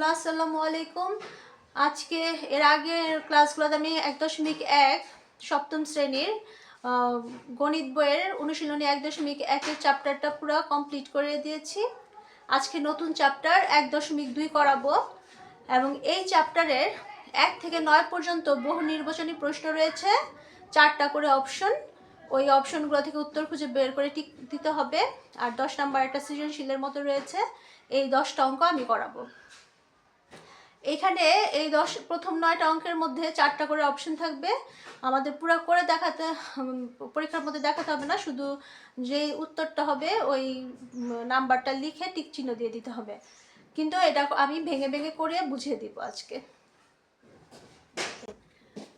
Hello আসসালামু আলাইকুম। আজকে এর আগের ক্লাসগুলোতে আমি এক দশমিক এক সপ্তম শ্রেণির গণিত বইয়ের অনুশীলনী এক দশমিক একের চ্যাপ্টারটা পুরো কমপ্লিট করে দিয়েছি। আজকে নতুন চ্যাপ্টার এক দশমিক দুই করাবো এবং এই চ্যাপ্টারের এক থেকে নয় পর্যন্ত বহু নির্বাচনী প্রশ্ন রয়েছে, চারটা করে অপশন। ওই অপশনগুলো থেকে উত্তর খুঁজে বের করে টিক দিতে হবে। আর দশ নাম্বার একটা সৃজনশীলের মতো রয়েছে, এই দশটা অঙ্ক আমি করাবো। এখানে এই দশ, প্রথম নয়টা অঙ্কের মধ্যে চারটা করে অপশন থাকবে। আমাদের পুরো করে দেখাতে পরীক্ষার মধ্যে দেখাতে হবে না, শুধু যে উত্তরটা হবে ওই নাম্বারটা লিখে টিক চিহ্ন দিয়ে দিতে হবে। কিন্তু এটা আমি ভেঙে ভেঙে করে বুঝিয়ে দিব আজকে।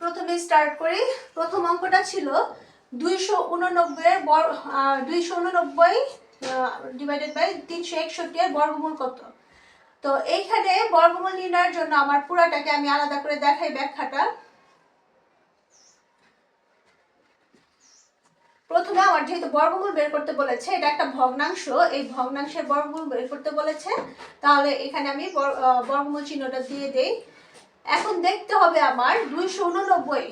প্রথমে স্টার্ট করি। প্রথম অঙ্কটা ছিল দুইশো উননব্বইয়ের বর দুইশো উননব্বই ডিভাইডেড বাই তিনশো একষট্টি এর বর্গমূল কত? তো এইখানে বর্গমূল নির্ণয়ের জন্য আমার পুরাটাকে আমি আলাদা করে দেখাই ব্যাখ্যাটা। প্রথমে আমার যেহেতু বর্গমূল বের করতে বলেছে, এটা একটা ভগ্নাংশ, এই ভগ্নাংশের বর্গমূল বের করতে বলেছে, তাহলে এখানে আমি বর্গমূল চিহ্নটা দিয়ে দেই। এখন দেখতে হবে আমার দুইশো উননব্বই,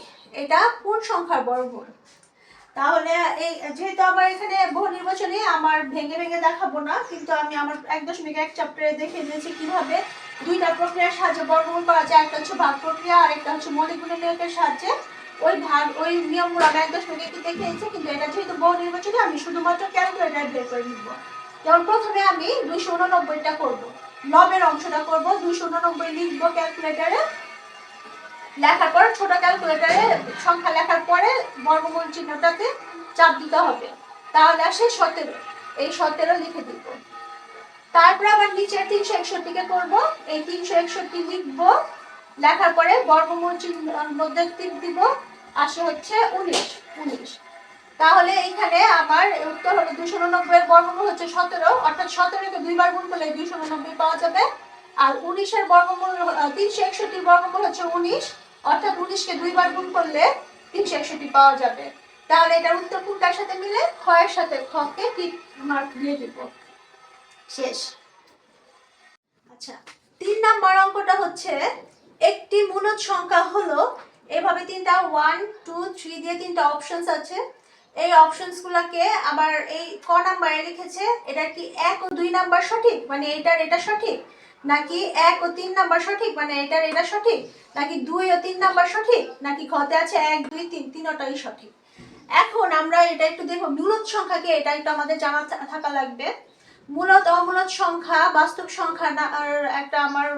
এটা কোন সংখ্যার বর্গমূল? তাহলে এই, যেহেতু আমার এখানে বহু নির্বাচনে আমার ভেঙে ভেঙে দেখাবো না, কিন্তু আমি আমার এক দশমিক এক চ্যাপ্টারে দেখে নিয়েছি কীভাবে দুইটা প্রক্রিয়ার সাহায্যে বর্গমূল করা যায়, একটা হচ্ছে ভাগ প্রক্রিয়া আর একটা হচ্ছে মৌলিক গুণনীয়কের সাহায্যে। ওই ভাগ, ওই নিয়মগুলো আমি এক দশমিক একটি দেখিয়েছি কিন্তু এটা যেহেতু বহু নির্বাচনে আমি শুধুমাত্র ক্যালকুলেটার বের করে নিব। যেমন প্রথমে আমি দুইশো উননব্বইটা করব, লবের অংশটা করব, দুইশো উননব্বই লিখব ক্যালকুলেটারে লেখার পর ছোট ক্যালকুলেটারে সংখ্যা লেখার পরে বর্গমূল চিহ্নটাতে চাপ দিতে হবে। তাহলে আসে সতেরো, এই সতেরো লিখে দিব। তারপর আবার নিচের তিনশো একষট্টিকে করব। এই তিনশো একষট্টি লিখব। লেখার পরে বর্গমূল মধ্যে টিপ দিব। আসে হচ্ছে উনিশ উনিশ। তাহলে এখানে আমার উত্তর হলো দুশো উননব্বই বর্গমূল হচ্ছে সতেরো। অর্থাৎ সতেরোকে দুইবার গুণ করলে দুইশো উননব্বই পাওয়া যাবে। আর উনিশের বর্গমূল তিনশো একষট্টির বর্গমূল হচ্ছে উনিশ। অর্থাৎ উনিশকে দুইবার গুণ করলে তিনশো একষট্টি পাওয়া যাবে। তাহলে এটার উত্তর কোনটার সাথে মিলে? ক্ষয়ের সাথে খকে টিক মার্ক দিয়ে দিব? শেষ। আচ্ছা তিন নাম্বার অঙ্কটা হচ্ছে, একটি মূলদ সংখ্যা হলো, এভাবে তিনটা ওয়ান টু থ্রি দিয়ে তিনটা অপশনস আছে। এই অপশনস গুলাকে আবার এই ক নাম্বারে লিখেছে এটা কি এক ও দুই নাম্বার সঠিক? মানে এটার এটা সঠিক? নাকি এক ও তিন নাম্বার সঠিক? মানে এটার এটা সঠিক? নাকি দুই ও তিন নাম্বার সঠিক? নাকি ঘতে আছে এক, দুই, তিন, তিনটাই সঠিক? এখন আমরা এটা একটু দেখব। মূলত সংখ্যাকে এটা একটু আমাদের জানা থাকা লাগবে। মূলত অমূলত সংখ্যা, বাস্তব সংখ্যা আর একটা আমার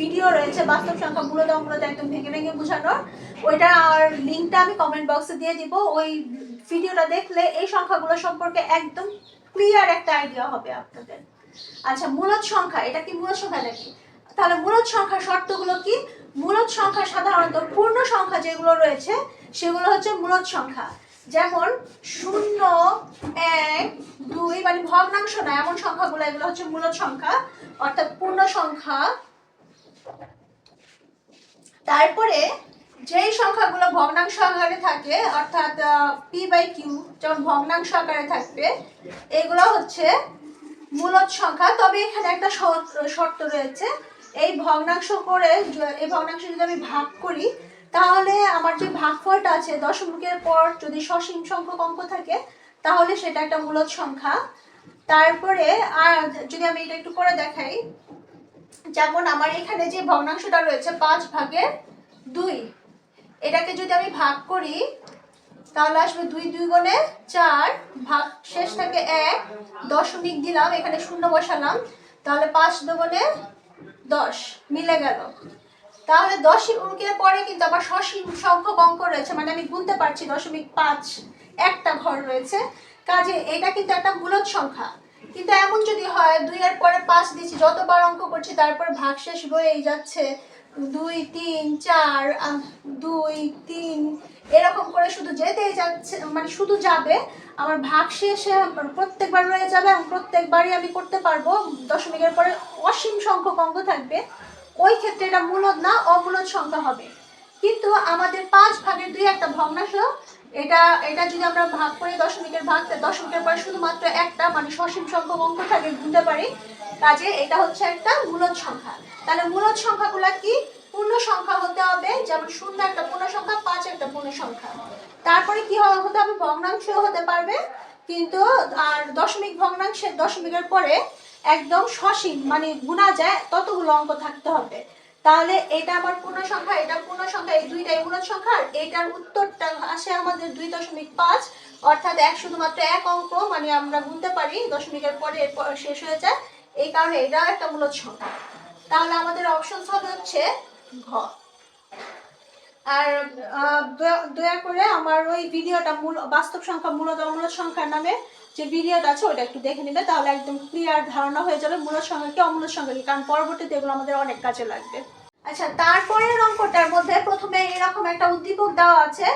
ভিডিও রয়েছে, বাস্তব সংখ্যা মূলত অমূলত একদম ভেঙে ভেঙে বোঝানোর। ওইটা আর লিঙ্কটা আমি কমেন্ট বক্সে দিয়ে দিব। ওই ভিডিওটা দেখলে এই সংখ্যাগুলো সম্পর্কে একদম ক্লিয়ার একটা আইডিয়া হবে আপনাদের। আচ্ছা মূলত সংখ্যা, এটা কি মূলত সংখ্যা নাকি? তাহলে মূলত সংখ্যার শর্তগুলো কি? মূলত সংখ্যা সাধারণত পূর্ণ সংখ্যা যেগুলো রয়েছে, সেগুলো হচ্ছে মূলত সংখ্যা। যেমন শূন্য, এক, দুই মানে ভগ্নাংশ না, এমন সংখ্যাগুলো, এগুলো হচ্ছে মূলত সংখ্যা। অর্থাৎ পূর্ণ সংখ্যা। তারপরে যেই সংখ্যাগুলো ভগ্নাংশ আকারে থাকে, অর্থাৎ পি বাই কিউ যেমন ভগ্নাংশ আকারে থাকবে, এগুলো হচ্ছে মূলত সংখ্যা, তবে এখানে একটা শর্ত রয়েছে। এই ভগ্নাংশ করে এই ভগ্নাংশ যদি আমি ভাগ করি, তাহলে আমার যে ভাগফলটা আছে দশমিকের পর যদি সসীম সংখ্যক অঙ্ক থাকে, তাহলে সেটা একটা মূলত সংখ্যা। তারপরে আর যদি আমি এটা একটু করে দেখাই, যেমন আমার এখানে যে ভগ্নাংশটা রয়েছে পাঁচ ভাগের দুই, এটাকে যদি আমি ভাগ করি তাহলে আসবে দুই দুই গুণে চার, ভাগ শেষ থাকে এক, দশমিক দিলাম, এখানে শূন্য বসালাম, তাহলে পাঁচ দুগুণে দশ, মিলে গেল। তাহলে দশমিকের পরে কিন্তু আবার সসীম সংখ্যক অঙ্ক রয়েছে মানে আমি গুনতে পারছি দশমিক পাঁচ, একটা ঘর রয়েছে। কাজে এটা কিন্তু একটা মূলত সংখ্যা। কিন্তু এমন যদি হয় দুই এর পরে পাঁচ দিচ্ছি, যতবার অঙ্ক করছি তারপরে ভাগশেষ রয়েই যাচ্ছে। দুই, তিন, চার দুই, তিন এরকম করে শুধু যেতেই যাচ্ছে মানে শুধু যাবে, আমার ভাগ শেষে প্রত্যেকবার রয়ে যাবে এবং প্রত্যেকবারই আমি করতে পারব। দশমিকের পরে অসীম সংখ্যক অঙ্ক থাকবে। ওই ক্ষেত্রে এটা মূলত না অমূলত সংখ্যা হবে। কিন্তু আমাদের পাঁচ ভাগের দুই একটা ভগ্নাংশ, এটা এটা যদি আমরা ভাগ করি দশমিকের ভাগ দশমিকের পরে শুধুমাত্র একটা মানে সসীম সংখ্যক অঙ্ক থাকে, গুনতে পারি। কাজে এটা হচ্ছে একটা মূলদ সংখ্যা। তাহলে মূলদ সংখ্যাগুলো কি? পূর্ণ সংখ্যা হতে হবে, যেমন শূন্য একটা পূর্ণ সংখ্যা পাঁচ একটা পূর্ণ সংখ্যা তারপরে কি হতে হবে? ভগ্নাংশ হতে পারবে, কিন্তু আর দশমিক ভগ্নাংশের দশমিকের পরে একদম সসীম মানে গুণা যায়, ততগুলো অঙ্ক থাকতে হবে। তাহলে এটা আমার পূর্ণ সংখ্যা এটা পূর্ণ সংখ্যা এই দুইটাই মূলদ সংখ্যা আর এটার উত্তরটা আসে আমাদের দুই দশমিক পাঁচ, অর্থাৎ এক শুধুমাত্র এক অঙ্ক মানে আমরা গুনতে পারি, দশমিকের পরে এরপর শেষ হয়ে যায়। এই কারণে এটাও একটা মূলদ সংখ্যা। তাহলে আমাদের অপশন হবে হচ্ছে ঘ। আর দয়া- করে আমার ওই ভিডিওটা মূল, বাস্তব সংখ্যা মূলত অমূলত সংখ্যার নামে যে ভিডিওটা আছে ওটা একটু দেখে নেবে, তাহলে একদম ক্লিয়ার ধারণা হয়ে যাবে মূলত সংখ্যা কি, অমূলত সংখ্যা কি, কারণ পরবর্তীতে এগুলো আমাদের অনেক কাজে লাগবে। আচ্ছা তারপরের অঙ্কটার মধ্যে প্রথমে এরকম একটা উদ্দীপক দেওয়া আছে।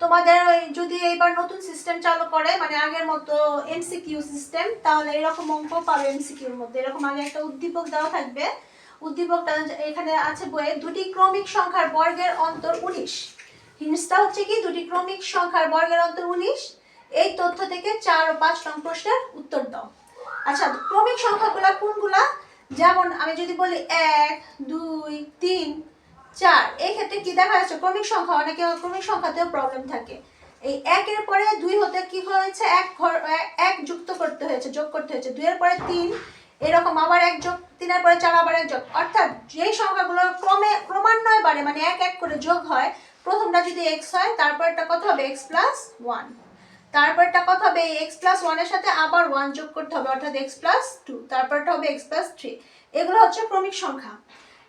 তোমাদের ওই যদি এইবার নতুন সিস্টেম চালু করে মানে আগের মতো এমসিকিউ সিস্টেম তাহলে এরকম অঙ্ক পাবে এমসিকিউর মধ্যে। এরকম আগে একটা উদ্দীপক দেওয়া থাকবে। উদ্দীপকটা এখানে আছে বইয়ে দুটি ক্রমিক সংখ্যার বর্গের অন্তর উনিশ। হিন্সটা হচ্ছে কি? দুটি ক্রমিক সংখ্যার বর্গের অন্তর উনিশ। এই তথ্য থেকে চার ও পাঁচ নং প্রশ্নের উত্তর দাও। আচ্ছা ক্রমিক সংখ্যাগুলা কোনগুলা? যেমন আমি যদি বলি এক, দুই, তিন, চার, এই ক্ষেত্রে কি দেখা যাচ্ছে? ক্রমিক সংখ্যা, অনেকে ক্রমিক সংখ্যাতেও প্রবলেম থাকে। এই একের পরে দুই হতে কি হয়েছে? এক ঘর এক যুক্ত করতে হয়েছে, যোগ করতে হয়েছে। দুইয়ের পরে তিন এরকম আবার এক যোগ তিনের পরে চার আবার এক যোগ অর্থাৎ যেই সংখ্যাগুলো ক্রমে, ক্রমান্বয়ে বাড়ে মানে এক এক করে যোগ হয়, প্রথমটা যদি এক্স হয়, তারপরটা কত হবে? এক্স প্লাস ওয়ান তারপরটা কত হবে? এক্স প্লাস ওয়ানের সাথে আবার ওয়ান যোগ করতে হবে, অর্থাৎ এক্স প্লাস টু তারপরটা হবে এক্স প্লাস থ্রি এগুলো হচ্ছে ক্রমিক সংখ্যা।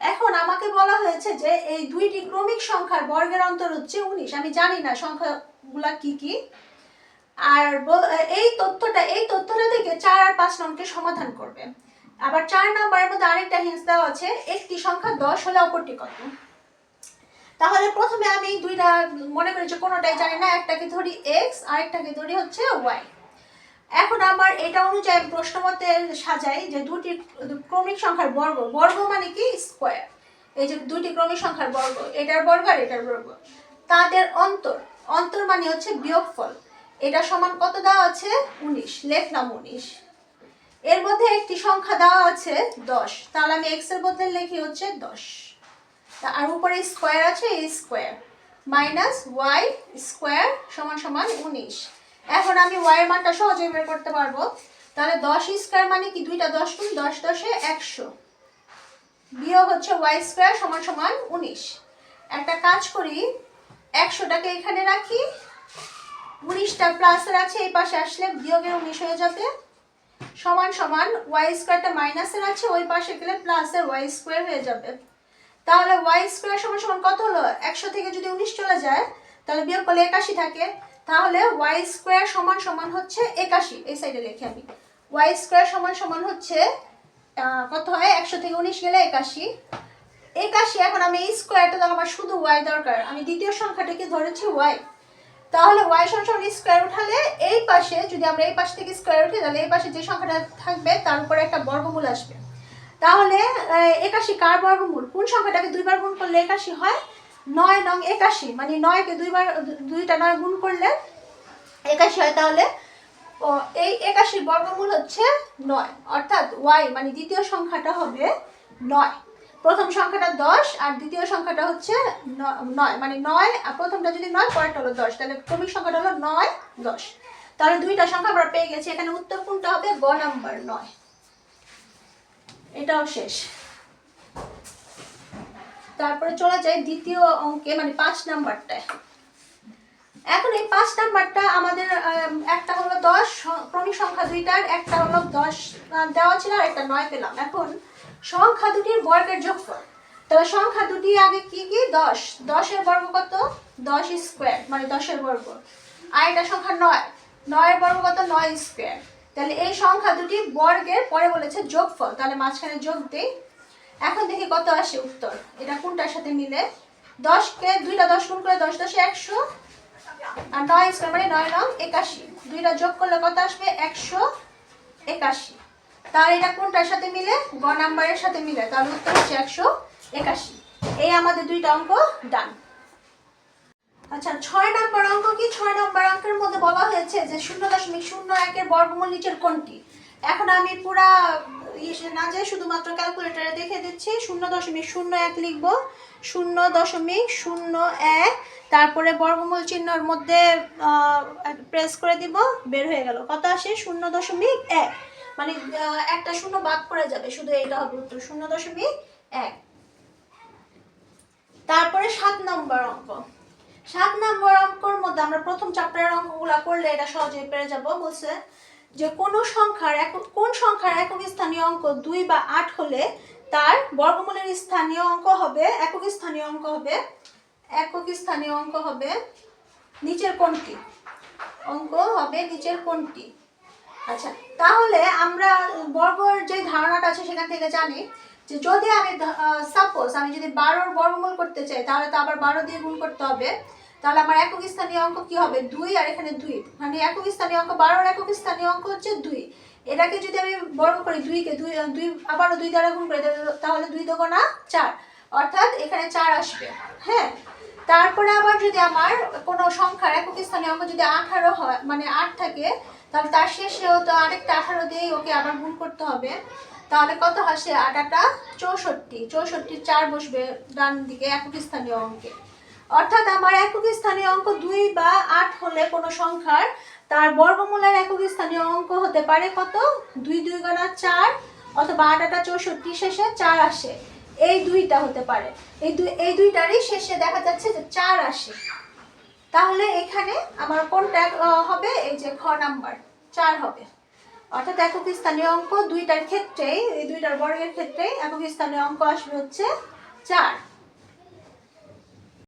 এখন আমাকে বলা হয়েছে যে এই দুইটি ক্রমিক সংখ্যার বর্গের অন্তর হচ্ছে উনিশ। আমি জানি না সংখ্যাগুলা কি কি। আর এই তথ্যটা এই তথ্যটা থেকে চার আর পাঁচ নম্বরকে সমাধান করবে। আবার চার নম্বরের মধ্যে আরেকটা হিন্স দেওয়া আছে, একটি সংখ্যা দশ হলে অপরটি কত? তাহলে প্রথমে আমি দুইটা মনে করি যে কোনোটাই জানি না, একটাকে ধরি এক্স আরেকটাকে ধরি হচ্ছে ওয়াই এখন আমার এটা অনুযায়ী প্রশ্ন মতে সাজাই যে দুটি ক্রমিক সংখ্যার বর্গ বর্গ মানে কি? স্কোয়ার এই যে দুটি ক্রমিক সংখ্যার বর্গ, এটার বর্গ আর এটার বর্গ। তাদের অন্তর অন্তর মানে হচ্ছে বিয়োগফল। এটা সমান কত দেওয়া আছে? উনিশ। লেখলাম উনিশ। এর মধ্যে একটি সংখ্যা দেওয়া আছে দশ। তাহলে আমি এক্সের বদলে লিখি হচ্ছে দশ। তা আর উপরে স্কোয়ার আছে, এই স্কোয়ার মাইনাস ওয়াই স্কোয়ার সমান সমান উনিশ। এখন আমি ওয়াই এর মানটা সহজে বের করতে পারব। তাহলে দশ স্কোয়ার মানে কি? দুইটা দশ গুণ দশ দশে একশো। বিয়োগ হচ্ছে ওয়াই স্কোয়ার সমান সমান উনিশ। একটা কাজ করি, একশোটাকে এখানে রাখি উনিশটা প্লাসের আছে, এই পাশে আসলে বিয়োগের উনিশ হয়ে যাবে। সমান সমান ওয়াই স্কোয়ারটা মাইনাসের আছে, ওই পাশে গেলে প্লাসের ওয়াই স্কোয়ার হয়ে যাবে। তাহলে ওয়াই স্কোয়ার সমান সমান কত হলো? একশো থেকে যদি উনিশ চলে যায়, তাহলে বিয়োগ করলে একাশি থাকে। তাহলে ওয়াই স্কোয়ার সমান সমান হচ্ছে একাশি, এই সাইডে লিখে আমি। ওয়াই স্কোয়ার সমান সমান হচ্ছে কত হয়? একশো থেকে উনিশ গেলে একাশি। একাশি, এখন আমি এই স্কোয়ারটা আমার শুধু ওয়াই দরকার। আমি দ্বিতীয় সংখ্যাটাকে ধরেছি ওয়াই তাহলে ওয়াই সমান স্কোয়ার উঠালে এই পাশে, যদি আমরা এই পাশ থেকে স্কোয়ার উঠি তাহলে এই পাশে যে সংখ্যাটা থাকবে, তার উপরে একটা বর্গমূল আসবে। তাহলে একাশি কার বর্গমূল? কোন সংখ্যাটাকে দুইবার গুণ করলে একাশি হয়? নয় নং একাশি। মানে নয়কে দুইবার, দুইটা নয় গুণ করলে একাশি হয়, তাহলে এই একাশির বর্গমূল হচ্ছে নয়। অর্থাৎ ওয়াই মানে দ্বিতীয় সংখ্যাটা হবে নয়। প্রথম সংখ্যাটা দশ আর দ্বিতীয় সংখ্যাটা হচ্ছে নয়। মানে নয়, আর প্রথমটা যদি নয়, পরেরটা হলো দশ। তাহলে ক্রমিক সংখ্যাটা হলো নয়, দশ। তাহলে দুইটা সংখ্যা আমরা পেয়ে গেছি। এখানে উত্তর কোনটা হবে? গ নাম্বার নয়। এটাও শেষ। তারপরে চলে যায় দ্বিতীয় অঙ্কে মানে পাঁচ নাম্বারটায় এখন এই পাঁচ নাম্বারটা আমাদের একটা হলো দশ ক্রমিক সংখ্যা দুইটার, একটা হলো দশ দেওয়া ছিল আর একটা নয় পেলাম। এখন সংখ্যা দুটির বর্গের যোগফল। তাহলে সংখ্যা দুটি আগে কি কি? দশ। দশের বর্গ কত? দশ স্কোয়ার মানে দশের বর্গ। আর এটা সংখ্যা নয়। নয়ের বর্গ কত? নয় স্কোয়ার। তাহলে এই সংখ্যা দুটি বর্গের পরে বলেছে যোগফল। তাহলে মাঝখানে যোগ দেই। এখন দেখি কত আসে উত্তর। এটা কোনটার সাথে মিলে? দশকে দুইটা দশ গুণ করে দশ, দশে একশো। আর নয় স্কোয়ার মানে নয় নং একাশি। দুইটা যোগ করলে কত আসবে? একশো একাশি। তার এটা কোনটার সাথে মিলে? গ নাম্বারের সাথে মিলে। তাহলে উত্তর হচ্ছে একশো একাশি। এই আমাদের দুইটা অঙ্ক ডান। আচ্ছা ছয় নম্বর অঙ্ক কি? ছয় নম্বর অঙ্কের মধ্যে বলা হয়েছে যে শূন্য দশমিক শূন্য একের বর্গমূল নিচের কোনটি? এখন আমি পুরা ইসে না যায় শুধুমাত্র ক্যালকুলেটারে দেখে দিচ্ছি। শূন্য দশমিক শূন্য এক লিখব। শূন্য দশমিক শূন্য এক। তারপরে বর্গমূল চিহ্নর মধ্যে প্রেস করে দিব। বের হয়ে গেল। কত আসে? শূন্য দশমিক এক। মানে একটা শূন্য বাদ পড়ে যাবে, শুধু এটা হবে উত্তর, শূন্য দশমিক এক। তারপরে সাত নম্বর অঙ্ক। সাত নম্বর অঙ্কর মধ্যে আমরা প্রথম চ্যাপ্টারের অঙ্কগুলো করলে এটা সহজেই পেরে যাব, বলছে যে কোন সংখ্যার এক কোন সংখ্যার একক স্থানীয় অঙ্ক দুই বা আট হলে তার বর্গমূলের স্থানীয় অঙ্ক হবে, একক স্থানীয় অঙ্ক হবে, একক স্থানীয় অঙ্ক হবে নিচের কোনটি? অঙ্ক হবে নিচের কোনটি? আচ্ছা তাহলে আমরা বর্গর যে ধারণাটা আছে সেখান থেকে জানি যে যদি আমি সাপোজ আমি যদি বারোর বর্গমূল করতে চাই, তাহলে তো আবার বারো দিয়ে গুণ করতে হবে। তাহলে আমার একক স্থানীয় অঙ্ক কি হবে? দুই আর এখানে দুই। মানে একক স্থানীয় অঙ্ক, বারোর একক স্থানীয় অঙ্ক হচ্ছে দুই। এটাকে যদি আমি বর্গ করি দুইকে, দুই দুই, আবারও দুই দ্বারা গুণ করি, তাহলে দুই দোকানা চার। অর্থাৎ এখানে চার আসবে। হ্যাঁ? তারপরে আবার যদি আমার কোনো সংখ্যার একক স্থানীয় অঙ্ক যদি আঠারো হয় মানে আট থাকে তাহলে তার শেষেও তো আরেকটা আঠারো দিয়েই ওকে আবার গুণ করতে হবে। তাহলে কত আসে আটাটা? চৌষট্টি। চৌষট্টির চার বসবে ডান দিকে একক স্থানীয় অঙ্কে। অর্থাৎ আমার একক স্থানীয় অঙ্ক দুই বা আট হলে কোনো সংখ্যার তার বর্গমূলের একক স্থানীয় অঙ্ক হতে পারে কত? দুই দুই গণা চার অথবা আট আটা চৌষট্টি শেষে চার আসে। এই দুইটা হতে পারে। এই দুই এই দুইটারই শেষে দেখা যাচ্ছে যে চার আসে। তাহলে এখানে আমার কোনটা হবে এই যে খ নাম্বার, চার হবে। অর্থাৎ একক স্থানীয় অঙ্ক দুইটার ক্ষেত্রেই, এই দুইটার বর্গের ক্ষেত্রেই একক স্থানীয় অঙ্ক আসবে হচ্ছে চার।